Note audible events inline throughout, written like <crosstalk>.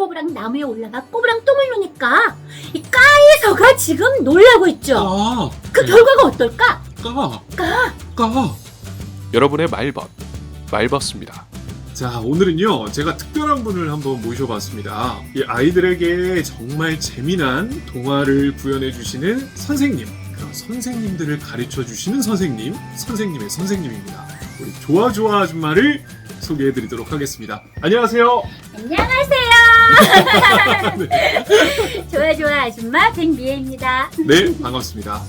꼬부랑 나무에 올라가 꼬부랑 똥을 누니까 이 까에서가 지금 놀라고 있죠. 까, 그 결과가 어떨까? 까, 까. 까. 여러분의 말벗, 말벗습니다. 자, 오늘은요, 제가 특별한 분을 한번 모셔봤습니다. 이 아이들에게 정말 재미난 동화를 구현해주시는 선생님, 그런 선생님들을 가르쳐 주시는 선생님, 선생님의 선생님입니다. 우리 좋아좋아 아줌마를 소개해드리도록 하겠습니다. 안녕하세요. 안녕하세요. <laughs> 좋아 좋아 아줌마 백미애입니다. 네, 반갑습니다.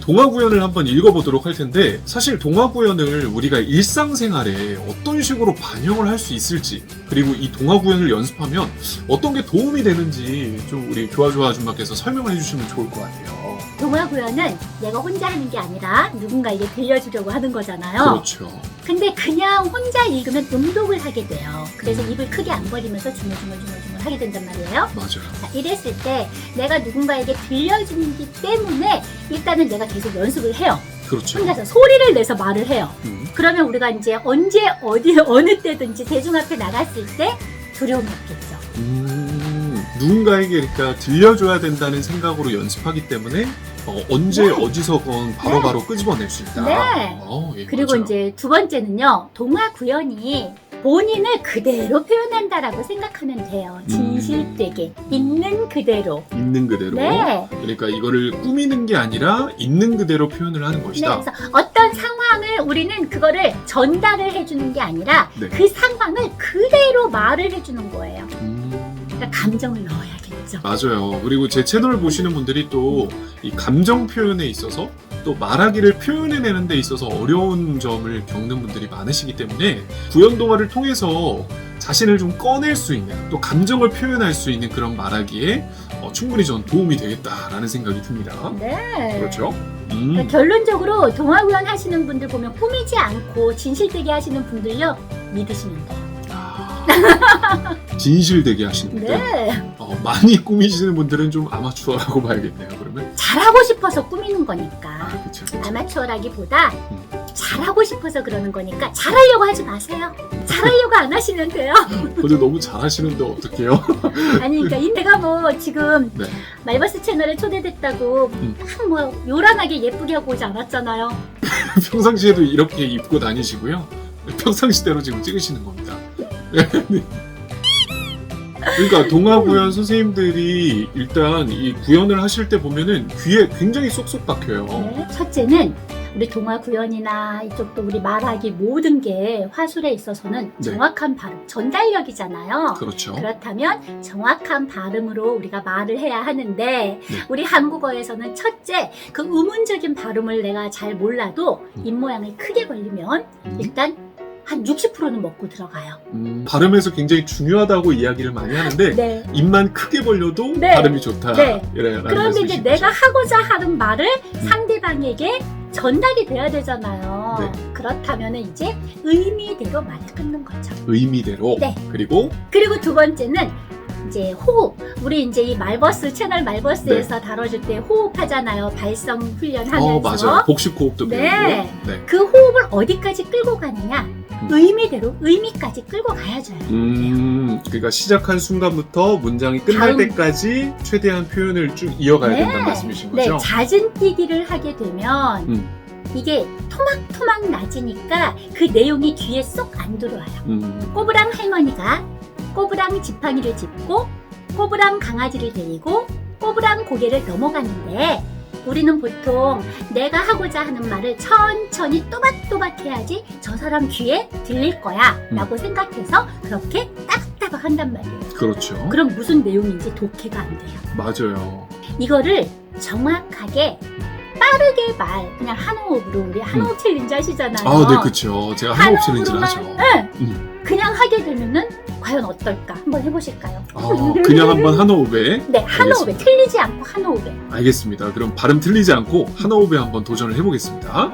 동화 구연을 한번 읽어보도록 할 텐데 사실 동화 구연을 우리가 일상생활에 어떤 식으로 반영을 할 수 있을지 그리고 이 동화 구연을 연습하면 어떤 게 도움이 되는지 좀 우리 좋아좋아 아줌마께서 설명을 해주시면 좋을 것 같아요. 동화 구연은 내가 혼자 하는 게 아니라 누군가에게 들려주려고 하는 거잖아요. 그렇죠. 근데 그냥 혼자 읽으면 음독을 하게 돼요. 그래서 입을 크게 안 벌리면서 주물주물주물주물 하게 된단 말이에요. 맞아요. 자, 이랬을 때 내가 누군가에게 들려주기 때문에 일단은 내가 계속 연습을 해요. 그렇죠. 혼자서 소리를 내서 말을 해요. 음, 그러면 우리가 이제 언제 어디 어느 때든지 대중 앞에 나갔을 때 두려움이 없겠죠. 음, 누군가에게 그러니까 들려줘야 된다는 생각으로 연습하기 때문에 어, 언제 네. 어디서건 바로바로 끄집어낼 수 있다. 네. 어, 예, 그리고 맞아요. 이제 두 번째는요. 동화 구연이 본인을 그대로 표현한다라고 생각하면 돼요. 음. 진실되게 있는 그대로. 있는 그대로. 네. 그러니까 이거를 꾸미는 게 아니라 있는 그대로 표현을 하는 네, 것이다. 그래서 어떤 상황을 우리는 그거를 전달을 해주는 게 아니라 네. 그 상황을 그대로 말을 해주는 거예요. 음, 그러니까 감정을 넣어야겠죠. 맞아요. 그리고 제 채널을 보시는 분들이 또 이 감정 표현에 있어서 또 말하기를 표현해내는 데 있어서 어려운 점을 겪는 분들이 많으시기 때문에 구연 동화를 통해서 자신을 좀 꺼낼 수 있는 또 감정을 표현할 수 있는 그런 말하기에 어, 충분히 전 도움이 되겠다라는 생각이 듭니다. 네. 그렇죠? 그러니까 음, 결론적으로 동화 구연 하시는 분들 보면 꾸미지 않고 진실되게 하시는 분들요 믿으시면 돼요. 아, <laughs> 진실되게 하시는 분들. 네. 어, 많이 꾸미시는 분들은 좀 아마추어라고 <laughs> 봐야겠네요. 그러면 잘하고 싶어서 꾸미는 거니까. 아 그렇죠. 아마추어라기보다 음. 잘하고 싶어서 그러는 거니까 잘하려고 하지 마세요. 잘하려고 안 하시면 돼요. <laughs> 근데 너무 잘하시는데 어떡해요? <laughs> 아니 그러니까 이 내가 뭐 지금 네. 말버스 채널에 초대됐다고 음. 막뭐 요란하게 예쁘게 하고 오지 않았잖아요. 평상시에도 이렇게 입고 다니시고요. 평상시대로 지금 찍으시는 겁니다. 네. 그러니까 동화 구연 선생님들이 일단 이 구연을 하실 때 보면은 귀에 굉장히 쏙쏙 박혀요. 네. 첫째는 우리 동화 구연이나 이쪽도 우리 말하기 모든 게 화술에 있어서는 네. 정확한 발음, 전달력이잖아요. 그렇죠. 그렇다면 정확한 발음으로 우리가 말을 해야 하는데 네. 우리 한국어에서는 첫째 그 의문적인 발음을 내가 잘 몰라도 음. 입 모양을 크게 벌리면 음, 일단 한 60%는 먹고 들어가요. 음, 발음에서 굉장히 중요하다고 이야기를 많이 하는데 네. 입만 크게 벌려도 네. 발음이 좋다. 네. 그런데 이제 내가. 하고자 하는 말을 음. 상대방에게 전달이 돼야 되잖아요. 네. 그렇다면 이제 의미대로 말을 끊는 거죠. 의미대로 네. 그리고 그리고 두 번째는 이제 호흡. 우리 이제 이 말버스 채널 말버스에서 다뤄줄 때 호흡하잖아요. 발성 훈련하면서. 네. 어 맞아요. 복식 호흡도 네. 배우고. 네. 그 호흡을 어디까지 끌고 가느냐? 음. 의미대로 의미까지 끌고 가야줘요. 음, 그러니까 시작한 순간부터 문장이 끝날 다음. 때까지 최대한 표현을 쭉 이어가야 네. 된다는 말씀이신 네, 거죠? 잦은 뛰기를 하게 되면 음. 이게 토막토막 낮으니까 그 내용이 귀에 쏙 안 들어와요. 음, 꼬부랑 할머니가 꼬부랑 지팡이를 짚고 꼬부랑 강아지를 데리고 꼬부랑 고개를 넘어가는데 우리는 보통 내가 하고자 하는 말을 천천히 또박또박 해야지 저 사람 귀에 들릴 거야 라고 생각해서 그렇게 따박따박 한단 말이에요. 그렇죠. 그럼 무슨 내용인지 독해가 안 돼요. 맞아요. 이거를 정확하게 빠르게 말 그냥 한 호흡으로 우리 한 호흡 챌린지 하시잖아요. 아, 네, 그렇죠. 제가 한 한호흡 챌린지를 하죠. 네. 음. 그냥 하게 되면은 과연 어떨까? 한번 해보실까요? 아, 그냥 한번 한 호흡에. <laughs> 네, 한 호흡에 알겠습니다. 틀리지 않고 한 호흡에. 알겠습니다. 그럼 발음 틀리지 않고 한 호흡에 한번 도전을 해보겠습니다.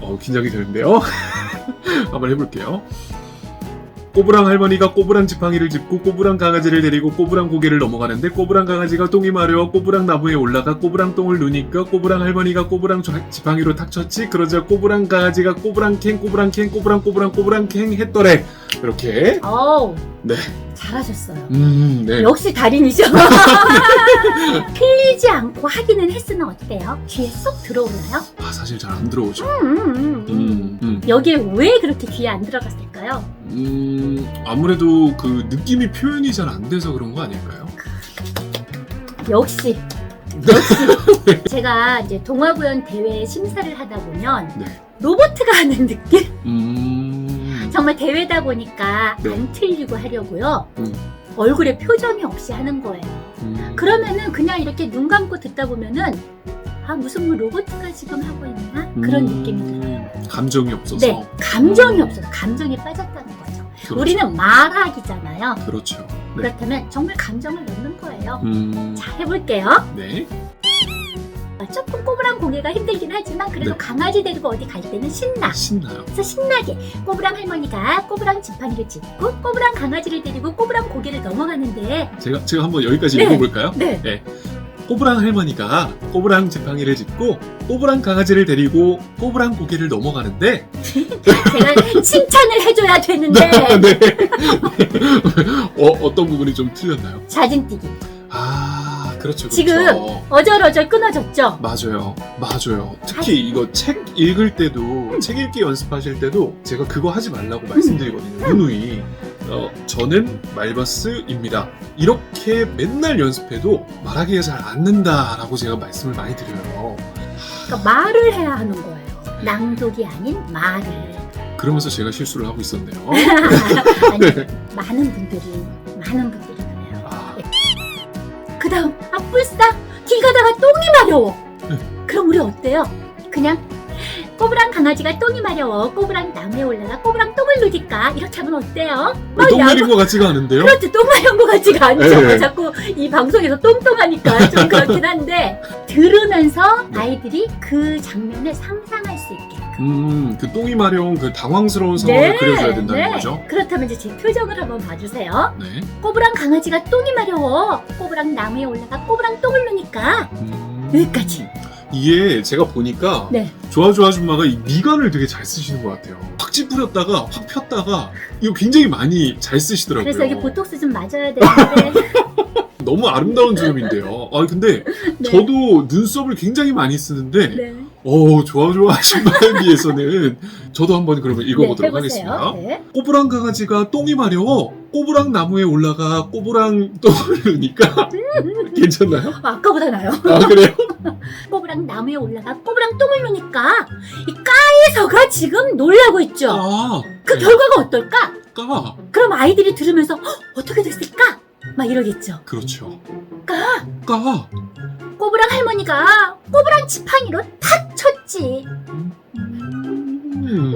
어, 긴장이 되는데요. <laughs> 한번 해볼게요. 꼬부랑 할머니가 꼬부랑 지팡이를 짚고 꼬부랑 강아지를 데리고 꼬부랑 고개를 넘어가는데 꼬부랑 강아지가 똥이 마려워 꼬부랑 나무에 올라가 꼬부랑 똥을 누니까 꼬부랑 할머니가 꼬부랑 저- 지팡이로 탁 쳤지 그러자 꼬부랑 강아지가 꼬부랑 캥 꼬부랑 캥 꼬부랑 꼬부랑 꼬부랑 캥 했더래 이렇게 어우. 네. 잘하셨어요. 음, 네. 역시 달인이셔. <laughs> <laughs> 틀리지 않고 하기는 했으나 어때요? 귀에 쏙 들어오나요? 아, 사실 잘 안 들어오죠. 음, 음, 음. 음, 음. 여기에 왜 그렇게 귀에 안 들어갔을까요? 음, 아무래도 그 느낌이 표현이 잘 안 돼서 그런 거 아닐까요? 역시 역시 <laughs> 제가 이제 동화구연 대회 심사를 하다 보면 네. 로보트가 하는 느낌? 음, 정말 대회다 보니까 네. 안 틀리고 하려고요. 음. 얼굴에 표정이 없이 하는 거예요. 음. 그러면은 그냥 이렇게 눈 감고 듣다 보면은 아 무슨 뭐 로보트가 지금 하고 있나 그런 음, 느낌이 들어요. 감정이 없어서. 네, 감정이 없어서 감정에 빠졌다는 거죠. 그렇죠. 우리는 말하기잖아요. 그렇죠. 네. 그렇다면 정말 감정을 넣는 거예요. 음, 자 해볼게요. 네. 조금 꼬부랑 고개가 힘들긴 하지만 그래도 네. 강아지 데리고 어디 갈 때는 신나. 신나요. 그래서 신나게 꼬부랑 할머니가 꼬부랑 지팡이를 짚고 꼬부랑 강아지를 데리고 꼬부랑 고개를 넘어가는데 제가, 제가 한번 여기까지 네. 읽어볼까요? 네 꼬부랑 할머니가 꼬부랑 지팡이를 짚고 꼬부랑 강아지를 데리고 꼬부랑 고개를 넘어가는데 <laughs> 제가 칭찬을 해줘야 되는데 <laughs> 네. <laughs> 어, 어떤 부분이 좀 틀렸나요? 사진 띄기 아, 그렇죠. 그렇죠. 지금 어절어절 끊어졌죠? 맞아요. 맞아요. 특히 이거 책 읽을 때도, 책 읽기 연습하실 때도 제가 그거 하지 말라고 말씀드리거든요. 누누이. 어, 저는 말바스입니다. 이렇게 맨날 연습해도 말하기가 잘 안 는다라고 제가 말씀을 많이 드려요. 그러니까 말을 해야 하는 거예요. 낭독이 아닌 말을. 그러면서 제가 실수를 하고 있었네요. <laughs> 아니, <laughs> 많은 분들이 많은 분들이. 아, 그 다음 아 불싸 길 가다가 똥이 마려워. 네. 그럼 우리 어때요? 그냥 꼬부랑 강아지가 똥이 마려워. 꼬부랑 나무에 올라가 꼬부랑 똥을 누니까 이렇게 하면 어때요? 막똥 야구- 내린 것 같지가 않은데요? 그렇지 똥 마려운 것 같지가 않죠. 네. 자꾸 이 방송에서 똥똥하니까 좀 그렇긴 한데 들으면서 아이들이 그 장면을 상상할 수 있게. 음, 그 똥이 마려운 그 당황스러운 상황을 그려줘야 된다는 네. 거죠. 그렇다면 이제 제 표정을 한번 봐주세요. 네. 꼬부랑 강아지가 똥이 마려워. 꼬부랑 나무에 올라가 꼬부랑 똥을 누니까 음, 여기까지. 이게 제가 보니까 네. 조아조 아줌마가 이 미간을 되게 잘 쓰시는 것 같아요. 확 찌푸렸다가 확 폈다가 이거 굉장히 많이 잘 쓰시더라고요. 그래서 이게 보톡스 좀 맞아야 되는데. <laughs> 너무 아름다운 주름인데요. 아 근데 <laughs> 네. 저도 눈썹을 굉장히 많이 쓰는데 네. 어 조아조 아줌마에 비해서는 저도 한번 그러면 읽어보도록 네, 해보세요. 하겠습니다. 네. 꼬부랑 강아지가 똥이 마려워 꼬부랑 나무에 올라가 꼬부랑 똥을 누니까 괜찮나요? 아, 아까보다 나요. 아 그래요? <laughs> 꼬부랑 나무에 올라가 꼬부랑 똥을 누니까 이 까에서가 지금 놀라고 있죠. 아그 네. 결과가 어떨까? 까 그럼 아이들이 들으면서 "헉, 어떻게 됐을까? 막 이러겠죠. 그렇죠. 까 까 꼬부랑 할머니가 꼬부랑 지팡이로 탁 쳤지. 음.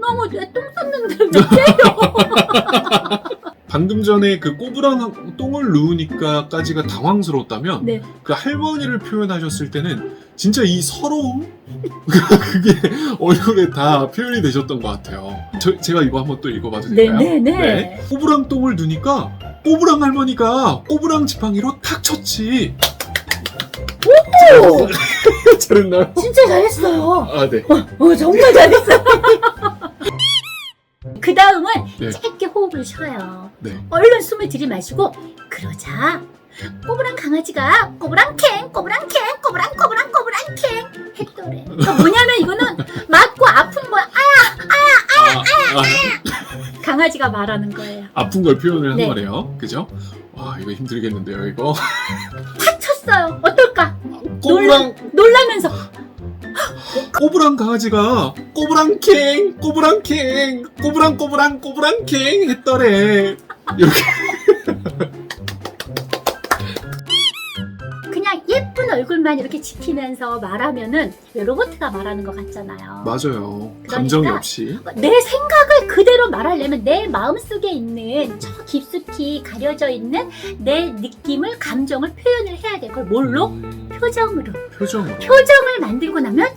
너무 내 똥 쌌는데 왜 때려? <laughs> 방금 전에 그 꼬부랑 똥을 누우니까까지가 당황스러웠다면 네. 그 할머니를 표현하셨을 때는 진짜 이 서러움 <laughs> 그게 얼굴에 다 표현이 되셨던 것 같아요. 저, 제가 이거 한번 또 읽어봐도 될까요? 네네네. 꼬부랑 똥을 누니까 꼬부랑 할머니가 꼬부랑 지팡이로 탁 쳤지. 오! <laughs> 잘했나요? 진짜 잘했어요. 아 네. 어, 정말 잘했어. <laughs> 그 다음은 네. 짧게 호흡을 쉬어요. 네. 얼른 숨을 들이마시고 그러자 꼬부랑 강아지가 꼬부랑 캥 꼬부랑 캥 꼬부랑 꼬부랑 꼬부랑 캥 했더래. 그러니까 뭐냐면 이거는 맞고 아픈 거야. 아, 아, 아, 강아지가 말하는 거예요. 아픈 걸 표현을 한 네. 거네요. 그죠? 와 이거 힘들겠는데요 이거. 탁 쳤어요. 어떨까? 꼬부랑 놀라면서 꼬부랑 강아지가 꼬부랑 캥 꼬부랑 캥 꼬부랑 꼬부랑 꼬부랑 캥 했더래. 이렇게 얼굴만 이렇게 지키면서 말하면은 왜 로봇가 말하는 것 같잖아요. 맞아요. 그러니까 감정이 없이. 내 생각을 그대로 말하려면 내 마음속에 있는 저 깊숙이 가려져 있는 내 느낌을 감정을 표현을 해야 돼. 그걸 뭘로? 음, 표정으로. 표정으로. 표정을 만들고 나면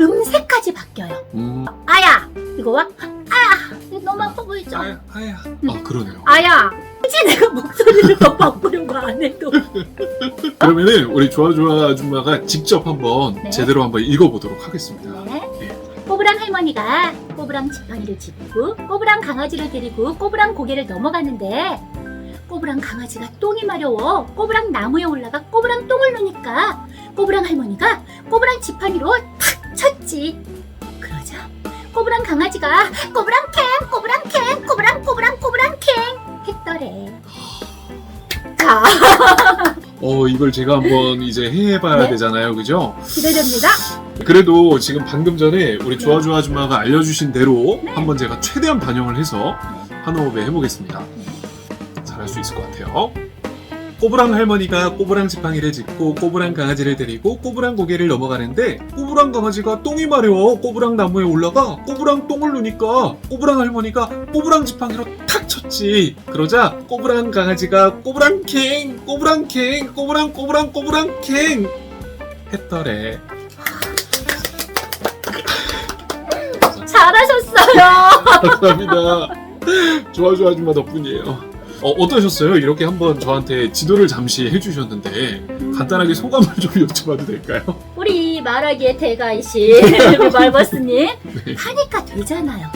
음색까지 바뀌어요. 음, 아야 이거 와. 아야 너무 아파 보이죠? 아야, 아야. 아, 그러네요. 아야, 내가 목소리를 더 바꾸려고 안 해도. 그러면은 우리 좋아 좋아 아줌마가 직접 한번 네. 제대로 한번 읽어보도록 하겠습니다. 네. 꼬부랑 할머니가 꼬부랑 지팡이를 짚고 꼬부랑 강아지를 데리고 꼬부랑 고개를 넘어가는데 꼬부랑 강아지가 똥이 마려워 꼬부랑 나무에 올라가 꼬부랑 똥을 누니까 꼬부랑 할머니가 꼬부랑 지팡이로 탁 쳤지. 그러자 꼬부랑 강아지가 꼬부랑 캔 꼬부랑 캔 꼬부랑 꼬부랑 꼬부랑 캔 했더래. 자, <laughs> 어, 이걸 제가 한번 이제 해봐야 네. 되잖아요, 그죠? 기대됩니다. 그래도 지금 방금 전에 우리 좋아 좋아 아줌마가 알려주신 대로 네. 한번 제가 최대한 반영을 해서 한 호흡에 해보겠습니다. 잘할 수 있을 것 같아요. 꼬부랑 할머니가 꼬부랑 지팡이를 짚고 꼬부랑 강아지를 데리고 꼬부랑 고개를 넘어가는데 꼬부랑 강아지가 똥이 마려워 꼬부랑 나무에 올라가 꼬부랑 똥을 누니까 꼬부랑 할머니가 꼬부랑 지팡이로 탁 쳤지 그러자 꼬부랑 강아지가 꼬부랑 캥 꼬부랑 캥 꼬부랑 꼬부랑 꼬부랑 캥 했더래 잘하셨어요. 감사합니다. 좋아 좋아 아줌마 덕분이에요. 어, 어떠셨어요? 이렇게 한번 저한테 지도를 잠시 해주셨는데 간단하게 소감을 좀 여쭤봐도 될까요? 우리 말하기의 대가이신 우리 <laughs> 말버스님 네. 하니까 되잖아요.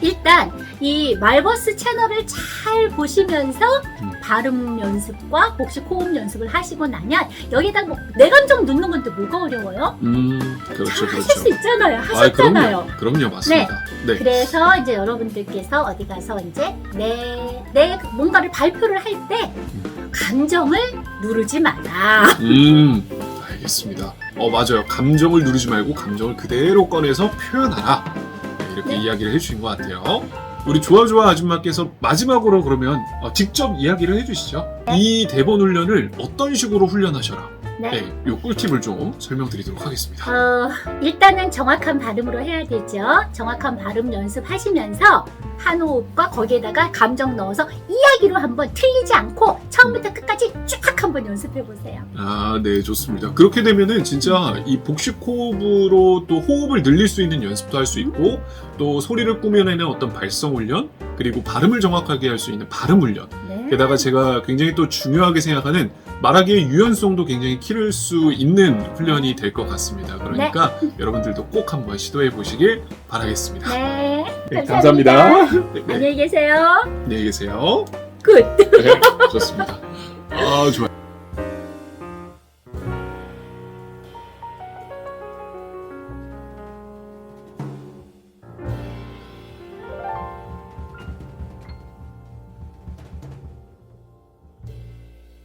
일단 이 말버스 채널을 잘 보시면서 음. 발음 연습과 복식 호흡 연습을 하시고 나면 여기다 뭐 내감정 넣는 건데 뭐가 어려워요? 음 그렇죠 잘 하실 그렇죠. 수 있잖아요. 아 하셨잖아요. 그럼요 그럼요 맞습니다. 네. 그래서 이제 여러분들께서 어디 가서 이제 내, 내 뭔가를 발표를 할 때 감정을 누르지 마라. 음 알겠습니다. 어 맞아요. 감정을 누르지 말고 감정을 그대로 꺼내서 표현하라. 네, 이렇게 네. 이야기를 해주신 것 같아요. 우리 좋아 좋아 아줌마께서 마지막으로 그러면 어, 직접 이야기를 해주시죠. 이 대본 훈련을 어떤 식으로 훈련하셔라. 네. 네, 요 꿀팁을 좀 설명드리도록 하겠습니다. 어, 일단은 정확한 발음으로 해야 되죠. 정확한 발음 연습하시면서 한 호흡과 거기에다가 감정 넣어서 이야기로 한번 틀리지 않고 처음부터 끝까지 쭉 한번 연습해 보세요. 아, 네, 좋습니다. 그렇게 되면은 진짜 이 복식 호흡으로 또 호흡을 늘릴 수 있는 연습도 할 수 있고 또 소리를 꾸며내는 어떤 발성 훈련 그리고 발음을 정확하게 할 수 있는 발음 훈련 네. 게다가 제가 굉장히 또 중요하게 생각하는 말하기의 유연성도 굉장히 키울 수 있는 훈련이 될 것 같습니다. 그러니까 <laughs> 여러분들도 꼭 한번 시도해 보시길 바라겠습니다. 네. 네, 감사합니다. 감사합니다. 네, 네, 안녕히 계세요. 안녕히 계세요. 굿. 네, 좋습니다. 아, 좋아요.